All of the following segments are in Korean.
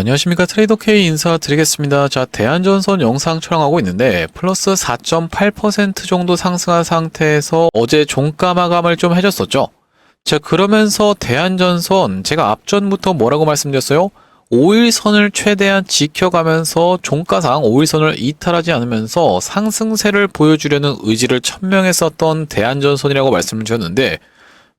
안녕하십니까 트레이더 K 인사드리겠습니다. 자 대한전선 영상 촬영하고 있는데 플러스 4.8% 정도 상승한 상태에서 어제 종가 마감을 좀 해줬었죠. 자 그러면서 대한전선 제가 앞전부터 뭐라고 말씀드렸어요? 5일선을 최대한 지켜가면서 종가상 5일선을 이탈하지 않으면서 상승세를 보여주려는 의지를 천명했었던 대한전선이라고 말씀을 드렸는데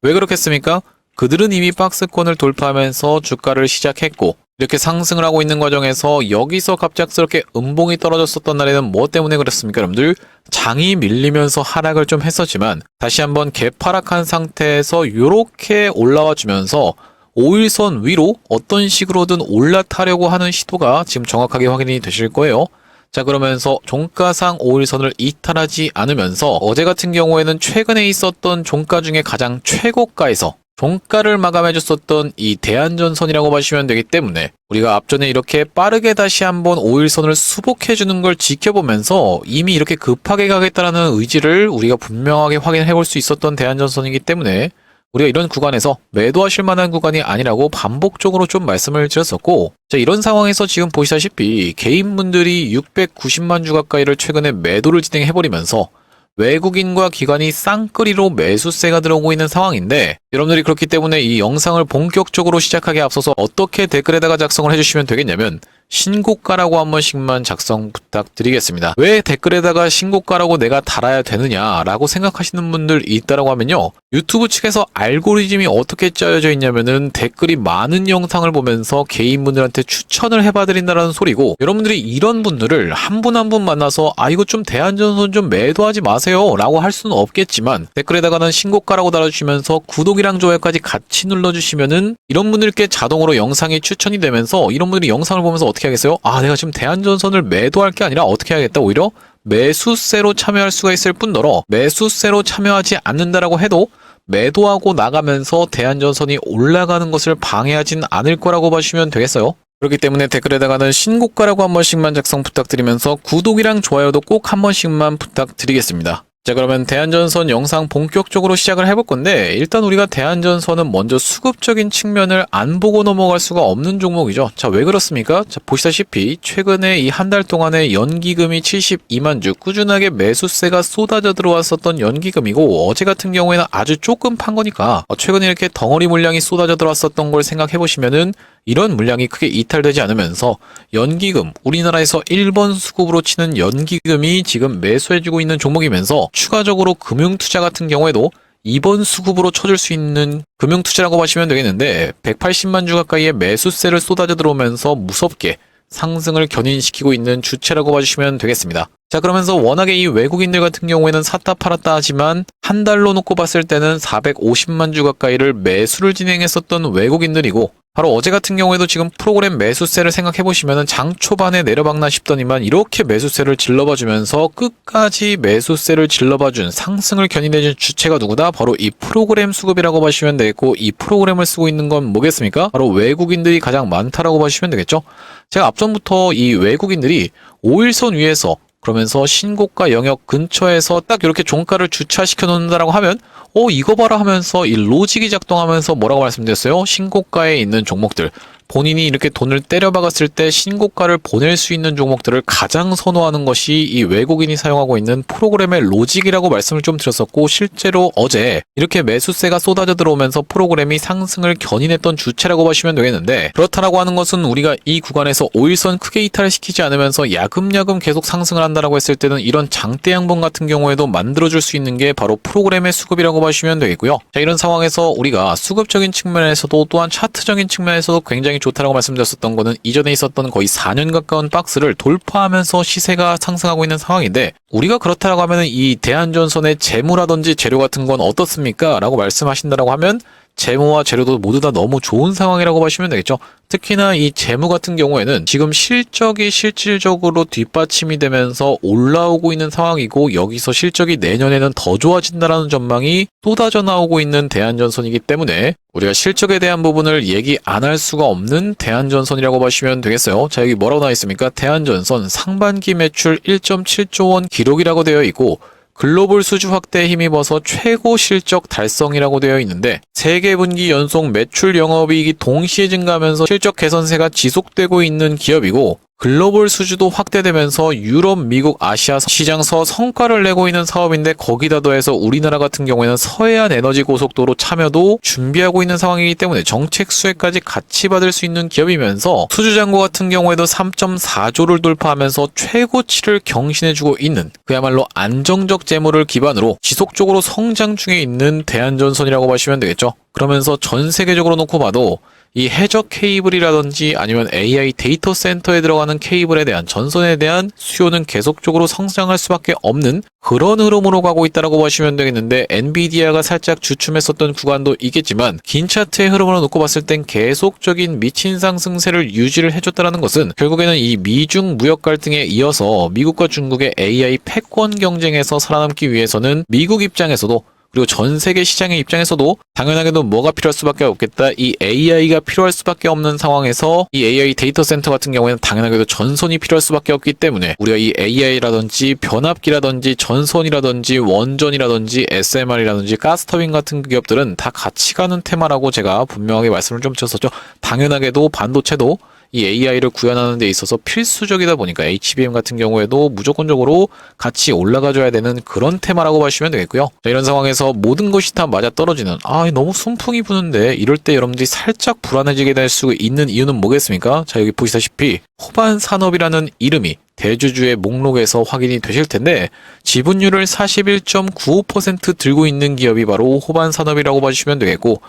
왜 그렇겠습니까? 그들은 이미 박스권을 돌파하면서 주가를 시작했고 이렇게 상승을 하고 있는 과정에서 여기서 갑작스럽게 음봉이 떨어졌었던 날에는 뭐 때문에 그랬습니까 여러분들? 장이 밀리면서 하락을 좀 했었지만 다시 한번 개파락한 상태에서 이렇게 올라와 주면서 5일선 위로 어떤 식으로든 올라타려고 하는 시도가 지금 정확하게 확인이 되실 거예요. 자 그러면서 종가상 5일선을 이탈하지 않으면서 어제 같은 경우에는 최근에 있었던 종가 중에 가장 최고가에서 종가를 마감해줬었던 이 대한전선이라고 보시면 되기 때문에 우리가 앞전에 이렇게 빠르게 다시 한번 5일선을 수복해주는 걸 지켜보면서 이미 이렇게 급하게 가겠다라는 의지를 우리가 분명하게 확인해 볼 수 있었던 대한전선이기 때문에 우리가 이런 구간에서 매도하실 만한 구간이 아니라고 반복적으로 좀 말씀을 드렸었고 자 이런 상황에서 지금 보시다시피 개인분들이 690만 주 가까이를 최근에 매도를 진행해버리면서 외국인과 기관이 쌍끌이로 매수세가 들어오고 있는 상황인데 여러분들이 그렇기 때문에 이 영상을 본격적으로 시작하기 앞서서 어떻게 댓글에다가 작성을 해주시면 되겠냐면 신고가라고 한 번씩만 작성 부탁드리겠습니다. 왜 댓글에다가 신고가라고 내가 달아야 되느냐라고 생각하시는 분들 있다라고 하면요. 유튜브 측에서 알고리즘이 어떻게 짜여져 있냐면은 댓글이 많은 영상을 보면서 개인분들한테 추천을 해봐드린다라는 소리고 여러분들이 이런 분들을 한 분 한분 만나서 아 이거 좀 대한전선 좀 매도하지 마세요 라고 할 수는 없겠지만 댓글에다가는 신고가라고 달아주시면서 구독이랑 좋아요까지 같이 눌러주시면은 이런 분들께 자동으로 영상이 추천이 되면서 이런 분들이 영상을 보면서 어떻게 하겠어요? 아 내가 지금 대한전선을 매도할 게 아니라 어떻게 하겠다 오히려 매수세로 참여할 수가 있을 뿐더러 매수세로 참여하지 않는다라고 해도 매도하고 나가면서 대한전선이 올라가는 것을 방해하진 않을 거라고 보시면 되겠어요. 그렇기 때문에 댓글에다가는 신고가라고 한 번씩만 작성 부탁드리면서 구독이랑 좋아요도 꼭 한 번씩만 부탁드리겠습니다. 자 그러면 대한전선 영상 본격적으로 시작을 해볼 건데 일단 우리가 대한전선은 먼저 수급적인 측면을 안 보고 넘어갈 수가 없는 종목이죠. 자 왜 그렇습니까? 자 보시다시피 최근에 이 한 달 동안에 연기금이 72만 주 꾸준하게 매수세가 쏟아져 들어왔었던 연기금이고 어제 같은 경우에는 아주 조금 판 거니까 어, 최근에 이렇게 덩어리 물량이 쏟아져 들어왔었던 걸 생각해 보시면은 이런 물량이 크게 이탈되지 않으면서 연기금 우리나라에서 1번 수급으로 치는 연기금이 지금 매수해주고 있는 종목이면서 추가적으로 금융투자 같은 경우에도 2번 수급으로 쳐줄 수 있는 금융투자라고 보시면 되겠는데 180만 주 가까이의 매수세를 쏟아져 들어오면서 무섭게 상승을 견인시키고 있는 주체라고 봐주시면 되겠습니다. 자 그러면서 워낙에 이 외국인들 같은 경우에는 샀다 팔았다 하지만 한 달로 놓고 봤을 때는 450만 주 가까이를 매수를 진행했었던 외국인들이고 바로 어제 같은 경우에도 지금 프로그램 매수세를 생각해 보시면은 장 초반에 내려박나 싶더니만 이렇게 매수세를 질러봐 주면서 끝까지 매수세를 질러봐 준 상승을 견인해 준 주체가 누구다? 바로 이 프로그램 수급이라고 보시면 되겠고 이 프로그램을 쓰고 있는 건 뭐겠습니까? 바로 외국인들이 가장 많다라고 보시면 되겠죠. 제가 앞전부터 이 외국인들이 5일선 위에서 그러면서 신고가 영역 근처에서 딱 이렇게 종가를 주차시켜 놓는다라고 하면 어 이거 봐라 하면서 이 로직이 작동하면서 뭐라고 말씀드렸어요? 신고가에 있는 종목들 본인이 이렇게 돈을 때려박았을 때 신고가를 보낼 수 있는 종목들을 가장 선호하는 것이 이 외국인이 사용하고 있는 프로그램의 로직이라고 말씀을 좀 드렸었고 실제로 어제 이렇게 매수세가 쏟아져 들어오면서 프로그램이 상승을 견인했던 주체라고 보시면 되겠는데 그렇다라고 하는 것은 우리가 이 구간에서 5일선 크게 이탈시키지 않으면서 야금야금 계속 상승을 한다라고 했을 때는 이런 장대 양봉 같은 경우에도 만들어줄 수 있는 게 바로 프로그램의 수급이라고 보시면 되겠고요. 자 이런 상황에서 우리가 수급적인 측면에서도 또한 차트적인 측면에서도 굉장히 좋다라고 말씀드렸었던 거는 이전에 있었던 거의 4년 가까운 박스를 돌파하면서 시세가 상승하고 있는 상황인데 우리가 그렇다라고 하면 이 대한전선의 재무라든지 재료 같은 건 어떻습니까? 라고 말씀하신다라고 하면 재무와 재료도 모두 다 너무 좋은 상황이라고 보시면 되겠죠. 특히나 이 재무 같은 경우에는 지금 실적이 실질적으로 뒷받침이 되면서 올라오고 있는 상황이고 여기서 실적이 내년에는 더 좋아진다라는 전망이 쏟아져 나오고 있는 대한전선이기 때문에 우리가 실적에 대한 부분을 얘기 안 할 수가 없는 대한전선이라고 보시면 되겠어요. 자 여기 뭐라고 나와 있습니까? 대한전선 상반기 매출 1.7조 원 기록이라고 되어 있고 글로벌 수주 확대에 힘입어서 최고 실적 달성이라고 되어 있는데 세계 분기 연속 매출 영업이익이 동시에 증가하면서 실적 개선세가 지속되고 있는 기업이고 글로벌 수주도 확대되면서 유럽, 미국, 아시아 시장서 성과를 내고 있는 사업인데 거기다 더해서 우리나라 같은 경우에는 서해안 에너지 고속도로 참여도 준비하고 있는 상황이기 때문에 정책 수혜까지 같이 받을 수 있는 기업이면서 수주 잔고 같은 경우에도 3.4조를 돌파하면서 최고치를 경신해주고 있는 그야말로 안정적 재물을 기반으로 지속적으로 성장 중에 있는 대한전선이라고 보시면 되겠죠. 그러면서 전 세계적으로 놓고 봐도 이 해적 케이블이라든지 아니면 AI 데이터 센터에 들어가는 케이블에 대한 전선에 대한 수요는 계속적으로 성장할 수밖에 없는 그런 흐름으로 가고 있다라고 보시면 되겠는데 엔비디아가 살짝 주춤했었던 구간도 있겠지만 긴 차트의 흐름으로 놓고 봤을 땐 계속적인 미친 상승세를 유지를 해줬다라는 것은 결국에는 이 미중 무역 갈등에 이어서 미국과 중국의 AI 패권 경쟁에서 살아남기 위해서는 미국 입장에서도 그리고 전 세계 시장의 입장에서도 당연하게도 뭐가 필요할 수밖에 없겠다. 이 AI가 필요할 수밖에 없는 상황에서 이 AI 데이터 센터 같은 경우에는 당연하게도 전선이 필요할 수밖에 없기 때문에 우리가 이 AI라든지 변압기라든지 전선이라든지 원전이라든지 SMR이라든지 가스터빈 같은 기업들은 다 같이 가는 테마라고 제가 분명하게 말씀을 좀 드렸었죠. 당연하게도 반도체도 이 AI를 구현하는 데 있어서 필수적이다 보니까 HBM 같은 경우에도 무조건적으로 같이 올라가줘야 되는 그런 테마라고 보시면 되겠고요. 자, 이런 상황에서 모든 것이 다 맞아 떨어지는 아 너무 순풍이 부는데 이럴 때 여러분들이 살짝 불안해지게 될 수 있는 이유는 뭐겠습니까? 자 여기 보시다시피 호반 산업이라는 이름이 대주주의 목록에서 확인이 되실 텐데 지분율을 41.95% 들고 있는 기업이 바로 호반 산업이라고 봐주시면 되겠고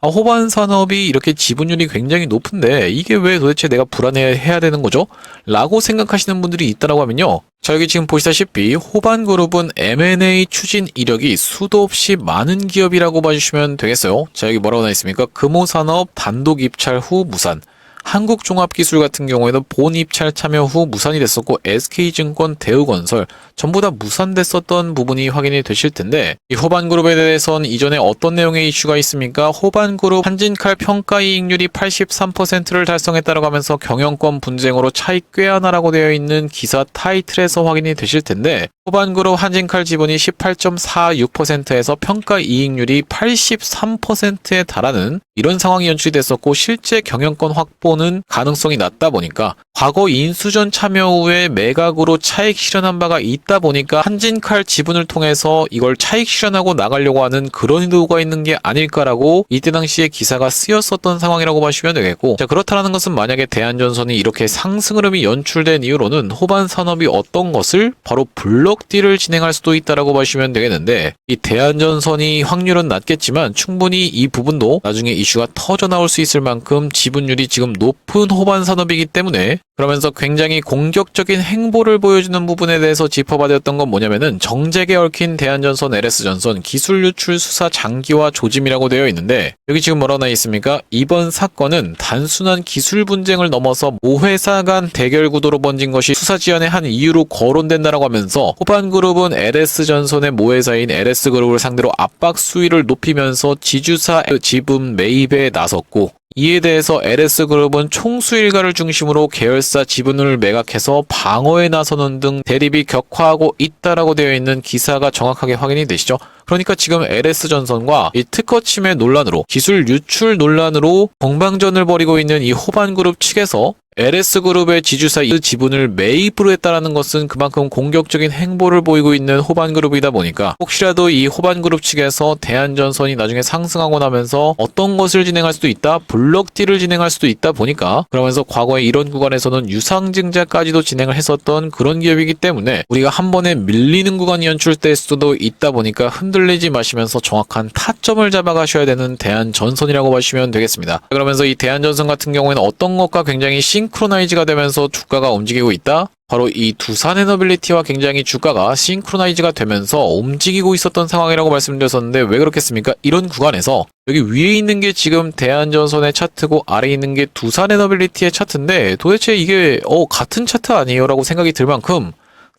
아, 호반 산업이 이렇게 지분율이 굉장히 높은데 이게 왜 도대체 내가 불안해해야 되는 거죠? 라고 생각하시는 분들이 있다라고 하면요. 자 여기 지금 보시다시피 호반 그룹은 M&A 추진 이력이 수도 없이 많은 기업이라고 봐주시면 되겠어요. 자 여기 뭐라고 나와 있습니까? 금호산업 단독 입찰 후 무산. 한국종합기술 같은 경우에는 본 입찰 참여 후 무산이 됐었고 SK증권, 대우건설 전부 다 무산됐었던 부분이 확인이 되실 텐데 이 호반그룹에 대해선 이전에 어떤 내용의 이슈가 있습니까? 호반그룹 한진칼 평가이익률이 83%를 달성했다고 하면서 경영권 분쟁으로 차익 꾀하나라고 되어 있는 기사 타이틀에서 확인이 되실 텐데 호반그룹 한진칼 지분이 18.46%에서 평가이익률이 83%에 달하는 이런 상황이 연출이 됐었고 실제 경영권 확보 는 가능성이 낮다 보니까 과거 인수전 참여 후에 매각으로 차익 실현한 바가 있다 보니까 한진칼 지분을 통해서 이걸 차익 실현하고 나가려고 하는 그런 의도가 있는 게 아닐까라고 이때 당시에 기사가 쓰였었던 상황이라고 보시면 되겠고. 자 그렇다는 것은 만약에 대한전선이 이렇게 상승 흐름이 연출된 이유로는 호반 산업이 어떤 것을 바로 블록딜을 진행할 수도 있다라고 보시면 되겠는데 이 대한전선이 확률은 낮겠지만 충분히 이 부분도 나중에 이슈가 터져 나올 수 있을 만큼 지분율이 지금 높은 호반 산업이기 때문에 그러면서 굉장히 공격적인 행보를 보여주는 부분에 대해서 짚어봐드렸던 건 뭐냐면은 정책에 얽힌 대한전선, LS전선 기술 유출 수사 장기화 조짐이라고 되어 있는데 여기 지금 뭐라고 나와 있습니까? 이번 사건은 단순한 기술 분쟁을 넘어서 모회사 간 대결 구도로 번진 것이 수사 지연의 한 이유로 거론된다라고 하면서 호반 그룹은 LS전선의 모회사인 LS그룹을 상대로 압박 수위를 높이면서 지주사 지분 매입에 나섰고 이에 대해서 LS그룹은 총수 일가를 중심으로 계열사 지분을 매각해서 방어에 나서는 등 대립이 격화하고 있다라고 되어 있는 기사가 정확하게 확인이 되시죠. 그러니까 지금 LS전선과 이 특허 침해 논란으로 기술 유출 논란으로 공방전을 벌이고 있는 이 호반그룹 측에서 LS그룹의 지주사 이 지분을 매입으로 했다라는 것은 그만큼 공격적인 행보를 보이고 있는 호반그룹이다 보니까 혹시라도 이 호반그룹 측에서 대한전선이 나중에 상승하고 나면서 어떤 것을 진행할 수도 있다 블록딜을 진행할 수도 있다 보니까 그러면서 과거에 이런 구간에서는 유상증자까지도 진행을 했었던 그런 기업이기 때문에 우리가 한 번에 밀리는 구간이 연출될 수도 있다 보니까 흔들리지 마시면서 정확한 타점을 잡아가셔야 되는 대한전선이라고 보시면 되겠습니다. 그러면서 이 대한전선 같은 경우에는 어떤 것과 굉장히 싱 크로나이즈가 되면서 주가가 움직이고 있다 바로 이 두산 에너빌리티와 굉장히 주가가 싱크로나이즈가 되면서 움직이고 있었던 상황이라고 말씀드렸었는데 왜 그렇겠습니까? 이런 구간에서 여기 위에 있는 게 지금 대한전선의 차트고 아래에 있는 게 두산 에너빌리티의 차트인데 도대체 이게 어 같은 차트 아니에요? 라고 생각이 들 만큼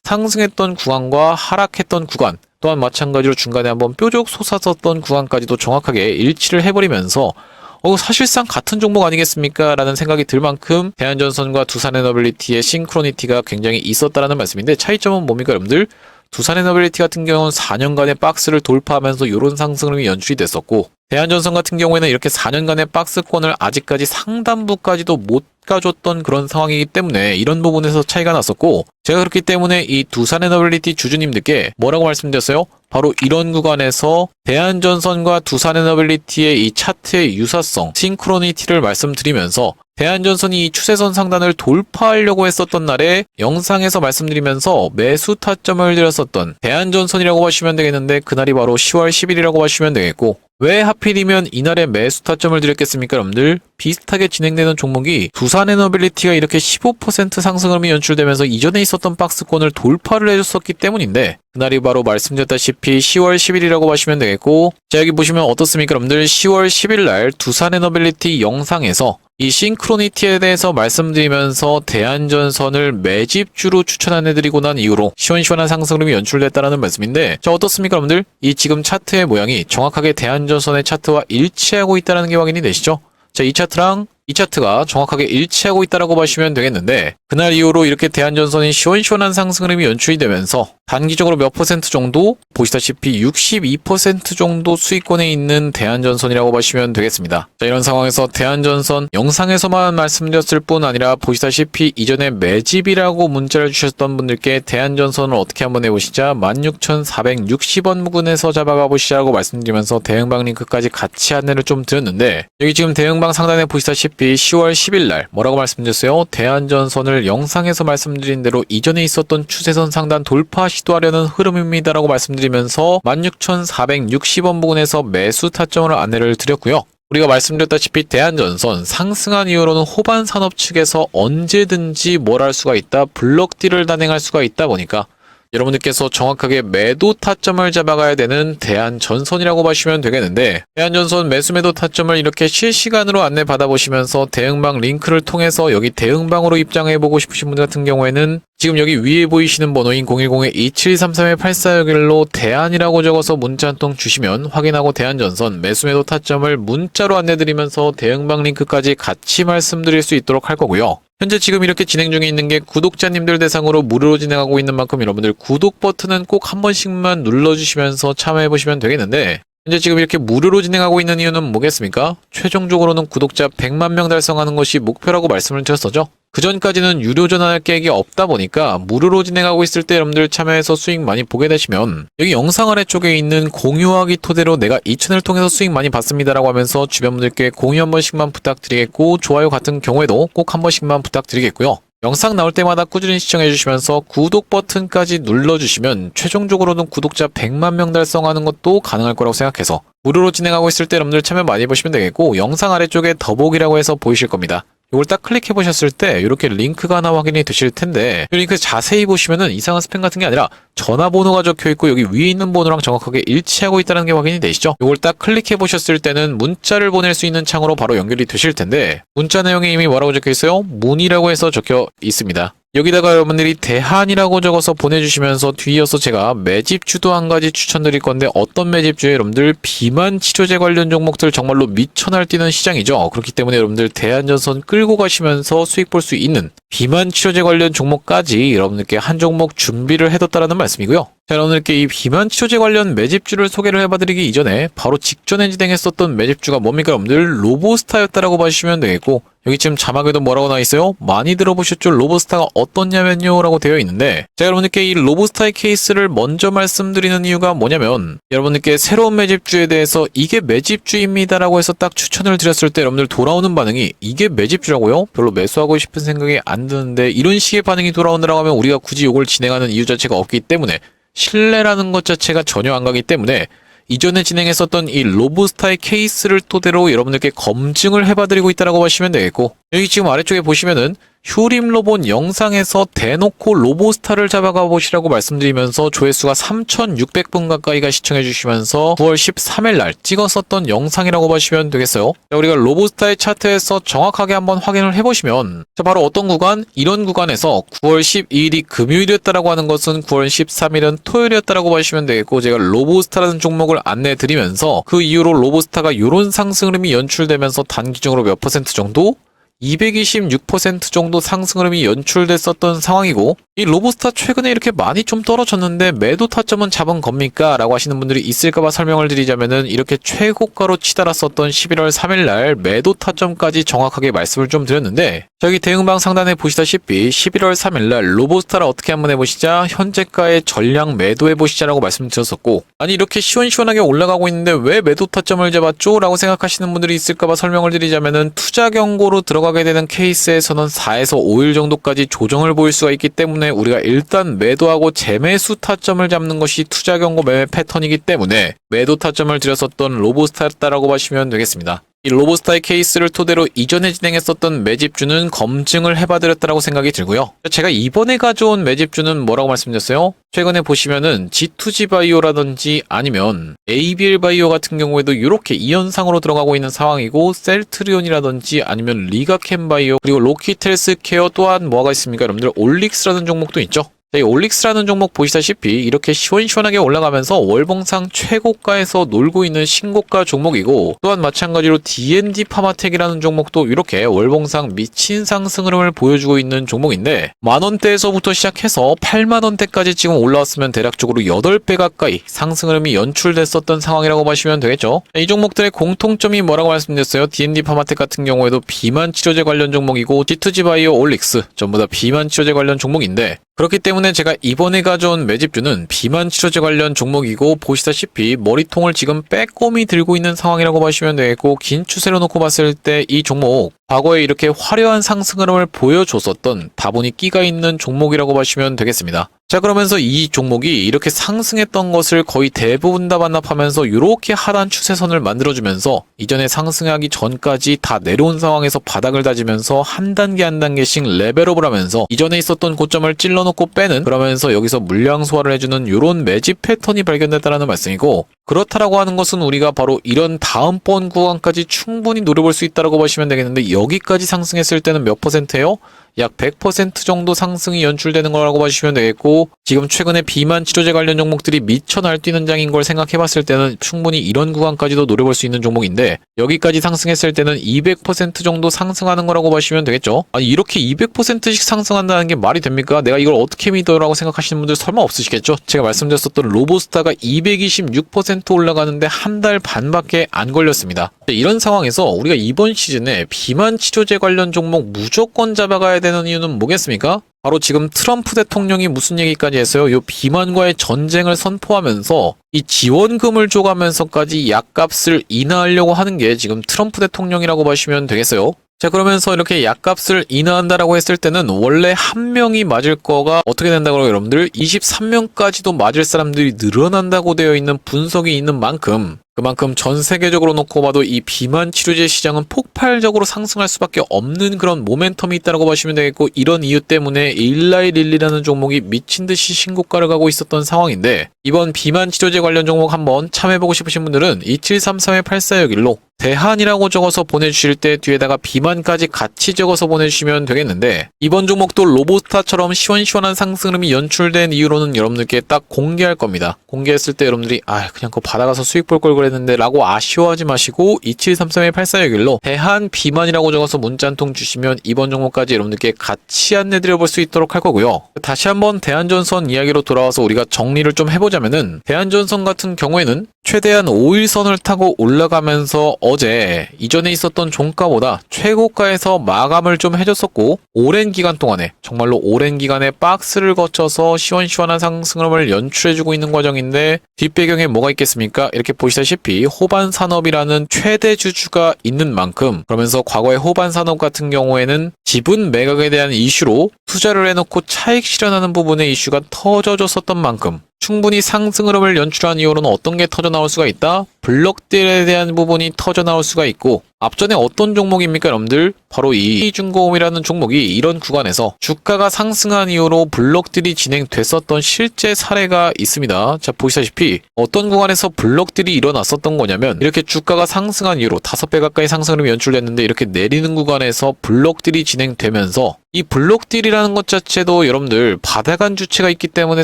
상승했던 구간과 하락했던 구간 또한 마찬가지로 중간에 한번 뾰족 솟았었던 구간까지도 정확하게 일치를 해버리면서 어, 사실상 같은 종목 아니겠습니까? 라는 생각이 들 만큼 대한전선과 두산에너빌리티의 싱크로니티가 굉장히 있었다라는 말씀인데 차이점은 뭡니까 여러분들? 두산 에너빌리티 같은 경우는 4년간의 박스를 돌파하면서 이런 상승률이 연출이 됐었고 대한전선 같은 경우에는 이렇게 4년간의 박스권을 아직까지 상단부까지도 못 가줬던 그런 상황이기 때문에 이런 부분에서 차이가 났었고 제가 그렇기 때문에 이 두산 에너빌리티 주주님들께 뭐라고 말씀드렸어요? 바로 이런 구간에서 대한전선과 두산 에너빌리티의 이 차트의 유사성, 싱크로니티를 말씀드리면서 대한전선이 이 추세선 상단을 돌파하려고 했었던 날에 영상에서 말씀드리면서 매수 타점을 드렸었던 대한전선이라고 하시면 되겠는데 그날이 바로 10월 10일이라고 하시면 되겠고 왜 하필이면 이날에 매수 타점을 드렸겠습니까 여러분들? 비슷하게 진행되는 종목이 두산에너빌리티가 이렇게 15% 상승음이 연출되면서 이전에 있었던 박스권을 돌파를 해줬었기 때문인데 그날이 바로 말씀드렸다시피 10월 10일이라고 하시면 되겠고 자 여기 보시면 어떻습니까 여러분들 10월 10일 날 두산에너빌리티 영상에서 이 싱크로니티에 대해서 말씀드리면서 대한전선을 매집주로 추천안해드리고 난 이후로 시원시원한 상승름이 연출됐다라는 말씀인데 자 어떻습니까 여러분들? 이 지금 차트의 모양이 정확하게 대한전선의 차트와 일치하고 있다는 게 확인이 되시죠? 자 이 차트랑 이 차트가 정확하게 일치하고 있다라고 보시면 되겠는데 그날 이후로 이렇게 대한전선이 시원시원한 상승 흐름이 연출이 되면서 단기적으로 몇 퍼센트 정도 보시다시피 62% 정도 수익권에 있는 대한전선이라고 보시면 되겠습니다. 자 이런 상황에서 대한전선 영상에서만 말씀드렸을 뿐 아니라 보시다시피 이전에 매집이라고 문자를 주셨던 분들께 대한전선을 어떻게 한번 해보시자 16,460원 부근에서 잡아가 보시자고 말씀드리면서 대응방 링크까지 같이 안내를 좀 드렸는데 여기 지금 대응방 상단에 보시다시피 10월 10일 날 뭐라고 말씀드렸어요? 대한전선을 영상에서 말씀드린 대로 이전에 있었던 추세선 상단 돌파 시도하려는 흐름입니다라고 말씀드리면서 16,460원 부근에서 매수 타점으로 안내를 드렸고요. 우리가 말씀드렸다시피 대한전선 상승한 이후로는 호반 산업 측에서 언제든지 뭘 할 수가 있다 블럭딜을 단행할 수가 있다 보니까 여러분들께서 정확하게 매도 타점을 잡아가야 되는 대한전선이라고 보시면 되겠는데 대한전선 매수 매도 타점을 이렇게 실시간으로 안내 받아보시면서 대응방 링크를 통해서 여기 대응방으로 입장해보고 싶으신 분들 같은 경우에는 지금 여기 위에 보이시는 번호인 010-2733-8461로 대안이라고 적어서 문자 한 통 주시면 확인하고 대한전선 매수 매도 타점을 문자로 안내드리면서 대응방 링크까지 같이 말씀드릴 수 있도록 할 거고요. 현재 지금 이렇게 진행 중에 있는 게 구독자님들 대상으로 무료로 진행하고 있는 만큼 여러분들 구독 버튼은 꼭 한 번씩만 눌러주시면서 참여해 보시면 되겠는데 현재 지금 이렇게 무료로 진행하고 있는 이유는 뭐겠습니까? 최종적으로는 구독자 100만 명 달성하는 것이 목표라고 말씀을 드렸었죠. 그 전까지는 유료 전환할 계획이 없다 보니까 무료로 진행하고 있을 때 여러분들 참여해서 수익 많이 보게 되시면 여기 영상 아래 쪽에 있는 공유하기 토대로 내가 이 채널 통해서 수익 많이 받습니다라고 하면서 주변 분들께 공유 한 번씩만 부탁드리겠고 좋아요 같은 경우에도 꼭 한 번씩만 부탁드리겠고요. 영상 나올 때마다 꾸준히 시청해 주시면서 구독 버튼까지 눌러주시면 최종적으로는 구독자 100만 명 달성하는 것도 가능할 거라고 생각해서 무료로 진행하고 있을 때 여러분들 참여 많이 해보시면 되겠고 영상 아래쪽에 더보기라고 해서 보이실 겁니다. 이걸 딱 클릭해 보셨을 때 이렇게 링크가 하나 확인이 되실 텐데 이 링크 자세히 보시면은 이상한 스팸 같은 게 아니라 전화번호가 적혀 있고 여기 위에 있는 번호랑 정확하게 일치하고 있다는 게 확인이 되시죠? 이걸 딱 클릭해 보셨을 때는 문자를 보낼 수 있는 창으로 바로 연결이 되실 텐데 문자 내용에 이미 뭐라고 적혀 있어요? 문의라고 해서 적혀 있습니다. 여기다가 여러분들이 대한이라고 적어서 보내주시면서 뒤이어서 제가 매집주도 한 가지 추천드릴 건데 어떤 매집주에 여러분들 비만 치료제 관련 종목들 정말로 미쳐 날뛰는 시장이죠. 그렇기 때문에 여러분들 대한전선 끌고 가시면서 수익 볼 수 있는 비만 치료제 관련 종목까지 여러분들께 한 종목 준비를 해뒀다라는 말씀이고요. 자, 여러분들께 이 비만 치료제 관련 매집주를 소개를 해봐드리기 이전에 바로 직전에 진행했었던 매집주가 뭡니까 여러분들 로보스타였다라고 봐주시면 되겠고 여기 지금 자막에도 뭐라고 나와 있어요? 많이 들어보셨죠? 로보스타가 어떻냐면요 라고 되어 있는데 제가 여러분들께 이 로보스타의 케이스를 먼저 말씀드리는 이유가 뭐냐면 여러분들께 새로운 매집주에 대해서 이게 매집주입니다 라고 해서 딱 추천을 드렸을 때 여러분들 돌아오는 반응이 이게 매집주라고요? 별로 매수하고 싶은 생각이 안 드는데 이런 식의 반응이 돌아오느라고 하면 우리가 굳이 이걸 진행하는 이유 자체가 없기 때문에 신뢰라는 것 자체가 전혀 안 가기 때문에 이전에 진행했었던 이 로보스타의 케이스를 토대로 여러분들께 검증을 해봐드리고 있다라고 보시면 되겠고 여기 지금 아래쪽에 보시면은 휴림 로봇 영상에서 대놓고 로보스타를 잡아가 보시라고 말씀드리면서 조회수가 3,600분 가까이가 시청해 주시면서 9월 13일 날 찍었었던 영상이라고 보시면 되겠어요. 자, 우리가 로보스타의 차트에서 정확하게 한번 확인을 해보시면 자, 바로 어떤 구간? 이런 구간에서 9월 12일이 금요일이었다라고 하는 것은 9월 13일은 토요일이었다라고 보시면 되겠고 제가 로보스타라는 종목을 안내해 드리면서 그 이후로 로보스타가 이런 상승 흐름이 연출되면서 단기적으로 몇 퍼센트 정도 226% 정도 상승 흐름이 연출됐었던 상황이고 이 로보스타 최근에 이렇게 많이 좀 떨어졌는데 매도 타점은 잡은 겁니까? 라고 하시는 분들이 있을까봐 설명을 드리자면은 이렇게 최고가로 치달았었던 11월 3일날 매도 타점까지 정확하게 말씀을 좀 드렸는데 저기 대응방 상단에 보시다시피 11월 3일날 로보스타를 어떻게 한번 해보시자 현재가의 전량 매도해보시자라고 말씀드렸었고 아니 이렇게 시원시원하게 올라가고 있는데 왜 매도 타점을 잡았죠? 라고 생각하시는 분들이 있을까봐 설명을 드리자면은 투자 경고로 들어가 게 되는 케이스에서는 4에서 5일 정도까지 조정을 보일 수가 있기 때문에 우리가 일단 매도하고 재매수 타점을 잡는 것이 투자 경고 매매 패턴이기 때문에 매도 타점을 들였었던 로보스타였다라고 보시면 되겠습니다. 이 로보스타의 케이스를 토대로 이전에 진행했었던 매집주는 검증을 해봐드렸다라고 생각이 들고요. 제가 이번에 가져온 매집주는 뭐라고 말씀드렸어요? 최근에 보시면은 G2G 바이오라든지 아니면 ABL 바이오 같은 경우에도 이렇게 이현상으로 들어가고 있는 상황이고 셀트리온이라든지 아니면 리가캠 바이오 그리고 로키텔스 케어 또한 뭐가 있습니까? 여러분들 올릭스라는 종목도 있죠. 자, 이 올릭스라는 종목 보시다시피 이렇게 시원시원하게 올라가면서 월봉상 최고가에서 놀고 있는 신고가 종목이고 또한 마찬가지로 D&D 파마텍이라는 종목도 이렇게 월봉상 미친 상승 흐름을 보여주고 있는 종목인데 만원대에서부터 시작해서 8만원대까지 지금 올라왔으면 대략적으로 8배 가까이 상승 흐름이 연출됐었던 상황이라고 보시면 되겠죠. 이 종목들의 공통점이 뭐라고 말씀드렸어요? D&D 파마텍 같은 경우에도 비만 치료제 관련 종목이고 D2G 바이오 올릭스 전부 다 비만 치료제 관련 종목인데 그렇기 때문에 제가 이번에 가져온 매집주는 비만 치료제 관련 종목이고 보시다시피 머리통을 지금 빼꼼히 들고 있는 상황이라고 보시면 되겠고 긴 추세로 놓고 봤을 때 이 종목 과거에 이렇게 화려한 상승 흐름을 보여줬었던 다분히 끼가 있는 종목이라고 보시면 되겠습니다. 자 그러면서 이 종목이 이렇게 상승했던 것을 거의 대부분 다 반납하면서 이렇게 하단 추세선을 만들어주면서 이전에 상승하기 전까지 다 내려온 상황에서 바닥을 다지면서 한 단계 한 단계씩 레벨업을 하면서 이전에 있었던 고점을 찔러놓고 빼는 그러면서 여기서 물량 소화를 해주는 이런 매집 패턴이 발견됐다는 말씀이고 그렇다라고 하는 것은 우리가 바로 이런 다음번 구간까지 충분히 노려볼 수 있다라고 보시면 되겠는데 여기까지 상승했을 때는 몇 퍼센트예요? 약 100% 정도 상승이 연출되는 거라고 보시면 되겠고 지금 최근에 비만 치료제 관련 종목들이 미쳐 날뛰는 장인 걸 생각해 봤을 때는 충분히 이런 구간까지도 노려볼 수 있는 종목인데 여기까지 상승했을 때는 200% 정도 상승하는 거라고 보시면 되겠죠. 아니 이렇게 200%씩 상승한다는 게 말이 됩니까? 내가 이걸 어떻게 믿어라고 생각하시는 분들 설마 없으시겠죠? 제가 말씀드렸었던 로보스타가 226% 올라가는데 한 달 반밖에 안 걸렸습니다. 이런 상황에서 우리가 이번 시즌에 비만 치료제 관련 종목 무조건 잡아가야 되는 이유는 뭐겠습니까? 바로 지금 트럼프 대통령이 무슨 얘기까지 했어요? 요 비만과의 전쟁을 선포하면서 이 지원금을 줘가면서까지 약값을 인하하려고 하는 게 지금 트럼프 대통령이라고 보시면 되겠어요. 자 그러면서 이렇게 약값을 인하한다라고 했을 때는 원래 한 명이 맞을 거가 어떻게 된다고 여러분들 23명까지도 맞을 사람들이 늘어난다고 되어 있는 분석이 있는 만큼 그만큼 전 세계적으로 놓고 봐도 이 비만 치료제 시장은 폭발적으로 상승할 수밖에 없는 그런 모멘텀이 있다고 보시면 되겠고 이런 이유 때문에 일라이 릴리라는 종목이 미친 듯이 신고가를 가고 있었던 상황인데 이번 비만 치료제 관련 종목 한번 참여해보고 싶으신 분들은 2733-8461로 대한이라고 적어서 보내주실 때 뒤에다가 비만까지 같이 적어서 보내주시면 되겠는데 이번 종목도 로보스타처럼 시원시원한 상승음이 연출된 이유로는 여러분들께 딱 공개할 겁니다. 공개했을 때 여러분들이 아 그냥 그거 받아가서 수익 볼 걸 그랬는데 라고 아쉬워하지 마시고 2733-8461로 대한 비만이라고 적어서 문자 한 통 주시면 이번 종목까지 여러분들께 같이 안내드려 볼 수 있도록 할 거고요. 다시 한번 대한전선 이야기로 돌아와서 우리가 정리를 좀 해보자면은 대한전선 같은 경우에는 최대한 5일선을 타고 올라가면서 어제 이전에 있었던 종가보다 최고가에서 마감을 좀 해줬었고 오랜 기간 동안에 정말로 오랜 기간에 박스를 거쳐서 시원시원한 상승을 연출해주고 있는 과정인데 뒷배경에 뭐가 있겠습니까? 이렇게 보시다시피 호반 산업이라는 최대 주주가 있는 만큼 그러면서 과거의 호반 산업 같은 경우에는 지분 매각에 대한 이슈로 투자를 해놓고 차익 실현하는 부분의 이슈가 터져줬었던 만큼 충분히 상승 흐름을 연출한 이유로는 어떤 게 터져 나올 수가 있다? 블록들에 대한 부분이 터져 나올 수가 있고 앞전에 어떤 종목입니까 여러분들? 바로 이 이중고음이라는 종목이 이런 구간에서 주가가 상승한 이후로 블록들이 진행됐었던 실제 사례가 있습니다. 자 보시다시피 어떤 구간에서 블록들이 일어났었던 거냐면 이렇게 주가가 상승한 이후로 5배 가까이 상승 흐름이 연출됐는데 이렇게 내리는 구간에서 블록들이 진행되면서 이 블록딜이라는 것 자체도 여러분들 받아간 주체가 있기 때문에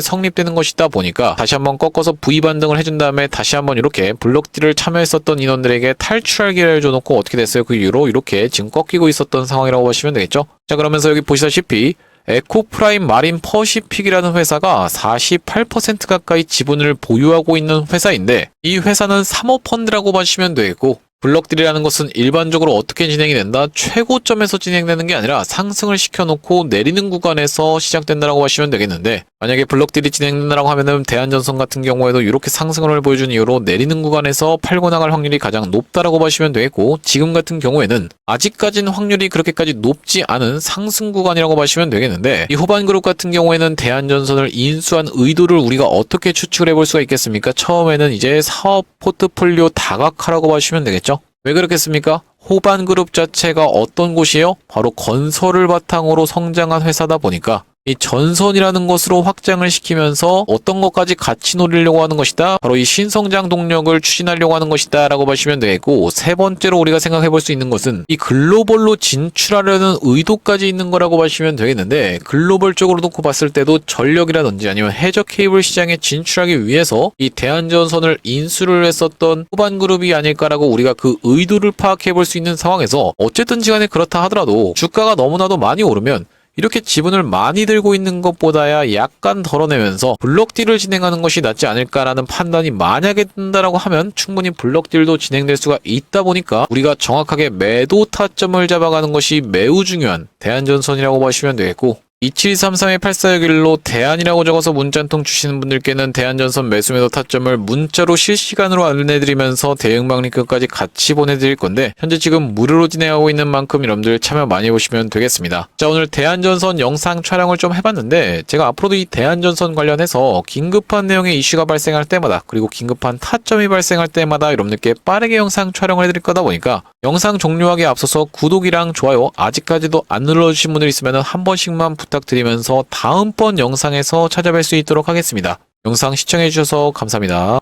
성립되는 것이다 보니까 다시 한번 꺾어서 V 반등을 해준 다음에 다시 한번 이렇게 블록딜 을 참여했었던 인원들에게 탈출할 기회를 줘놓고 어떻게 됐어요? 그 이후로 이렇게 지금 꺾이고 있었던 상황이라고 보시면 되겠죠? 자 그러면서 여기 보시다시피 에코프라임 마린 퍼시픽이라는 회사가 48% 가까이 지분을 보유하고 있는 회사인데 이 회사는 사모펀드라고 보시면 되겠고 블럭딜이라는 것은 일반적으로 어떻게 진행이 된다? 최고점에서 진행되는 게 아니라 상승을 시켜놓고 내리는 구간에서 시작된다라고 하시면 되겠는데 만약에 블럭딜이 진행된다라고 하면은 대한전선 같은 경우에도 이렇게 상승을 보여준 이후로 내리는 구간에서 팔고 나갈 확률이 가장 높다라고 보시면 되겠고 지금 같은 경우에는 아직까지는 확률이 그렇게까지 높지 않은 상승 구간이라고 보시면 되겠는데 이 후반 그룹 같은 경우에는 대한전선을 인수한 의도를 우리가 어떻게 추측을 해볼 수가 있겠습니까? 처음에는 이제 사업 포트폴리오 다각화라고 보시면 되겠죠. 왜 그렇겠습니까? 호반 그룹 자체가 어떤 곳이에요? 바로 건설을 바탕으로 성장한 회사다 보니까 이 전선이라는 것으로 확장을 시키면서 어떤 것까지 같이 노리려고 하는 것이다. 바로 이 신성장 동력을 추진하려고 하는 것이다. 라고 보시면 되겠고, 세 번째로 우리가 생각해 볼 수 있는 것은 이 글로벌로 진출하려는 의도까지 있는 거라고 보시면 되겠는데, 글로벌적으로 놓고 봤을 때도 전력이라든지 아니면 해저 케이블 시장에 진출하기 위해서 이 대한전선을 인수를 했었던 후반 그룹이 아닐까라고 우리가 그 의도를 파악해 볼 수 있는 상황에서 어쨌든 시간에 그렇다 하더라도 주가가 너무나도 많이 오르면 이렇게 지분을 많이 들고 있는 것보다야 약간 덜어내면서 블록딜을 진행하는 것이 낫지 않을까라는 판단이 만약에 든다라고 하면 충분히 블록딜도 진행될 수가 있다 보니까 우리가 정확하게 매도 타점을 잡아가는 것이 매우 중요한 대한전선이라고 보시면 되겠고 2733-8461로 대안이라고 적어서 문자 한 통 주시는 분들께는 대한전선 매수 매도 타점을 문자로 실시간으로 안내드리면서 대응방 링크까지 같이 보내드릴 건데 현재 지금 무료로 진행하고 있는 만큼 여러분들 참여 많이 해보시면 되겠습니다. 자 오늘 대한전선 영상 촬영을 좀 해봤는데 제가 앞으로도 이 대한전선 관련해서 긴급한 내용의 이슈가 발생할 때마다 그리고 긴급한 타점이 발생할 때마다 여러분들께 빠르게 영상 촬영을 해드릴 거다 보니까 영상 종료하기에 앞서서 구독이랑 좋아요 아직까지도 안 눌러주신 분들 있으면 한 번씩만 부탁드리면서 다음번 영상에서 찾아뵐 수 있도록 하겠습니다. 영상 시청해주셔서 감사합니다.